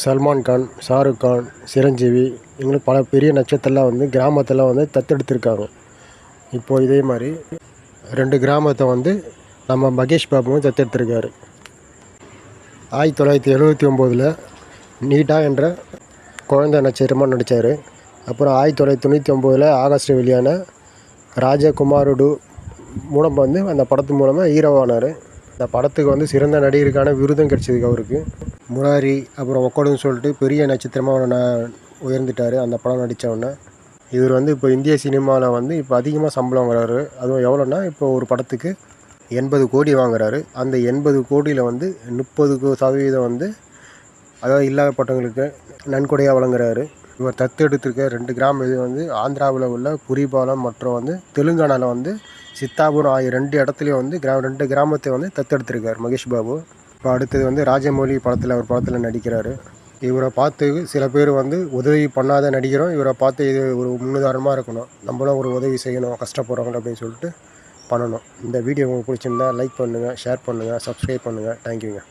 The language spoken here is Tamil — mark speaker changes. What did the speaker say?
Speaker 1: சல்மான் கான் ஷாருக் கான் சிரஞ்சீவி இவங்களும் பல பெரிய நட்சத்திரம்லாம் வந்து கிராமத்தில் வந்து தத்தெடுத்திருக்காங்க. இப்போது இதே மாதிரி ரெண்டு கிராமத்தை வந்து நம்ம மகேஷ் பாபுவும் தத்தெடுத்திருக்காரு. ஆயிரத்தி தொள்ளாயிரத்தி எழுபத்தி ஒம்போதில் நீட்டா என்ற குழந்தை நட்சத்திரமாக நடித்தார் அப்புறம் ஆயிரத்தி தொள்ளாயிரத்தி தொண்ணூற்றி ஒம்போதில் ஆகஸ்ட் வெளியான ராஜகுமாருடு மூலம் வந்து அந்த படத்து மூலமாக ஹீரோவானார். இந்த படத்துக்கு வந்து சிறந்த நடிகருக்கான விருதும் கிடச்சிதுக்கு அவருக்கு. முராரி அப்புறம் ஒக்கடுன்னு சொல்லிட்டு பெரிய நட்சத்திரமாக நான் உயர்ந்துட்டார். அந்த படம் நடித்தவுடனே இவர் வந்து இப்போ இந்திய சினிமாவில் வந்து இப்போ அதிகமாக சம்பளம் வாங்குறாரு. அதுவும் எவ்வளோன்னா இப்போ ஒரு படத்துக்கு எண்பது கோடி வாங்குறாரு. அந்த எண்பது கோடியில் வந்து முப்பது சதவீதம் வந்து அதாவது இல்லாதப்பட்டவங்களுக்கு நன்கொடையாக வழங்குறாரு. இவர் தத்தெடுத்திருக்க ரெண்டு கிராமம் இது வந்து ஆந்திராவில் உள்ள குறிபாலம் மற்றும் வந்து தெலுங்கானாவில் வந்து சித்தாபுரம் ஆகிய ரெண்டு இடத்துலையும் வந்து கிரா ரெண்டு கிராமத்தை வந்து தத்தெடுத்திருக்கார் மகேஷ் பாபு. இப்போ அடுத்தது வந்து ராஜமௌலி படத்தில் அவர் படத்தில் நடிக்கிறாரு. இவரை பார்த்து சில பேர் வந்து உதவி பண்ணாத நடிகரும் இவரை பார்த்து இது ஒரு முன்னுதாரணமாக இருக்கணும். நம்மளும் ஒரு உதவி செய்யணும் கஷ்டப்படுறவங்க அப்படின்னு சொல்லிட்டு பண்ணணும். இந்த வீடியோ உங்களுக்கு பிடிச்சிருந்தா லைக் பண்ணுங்கள் ஷேர் பண்ணுங்கள் சப்ஸ்கிரைப் பண்ணுங்கள் தேங்க்யூங்க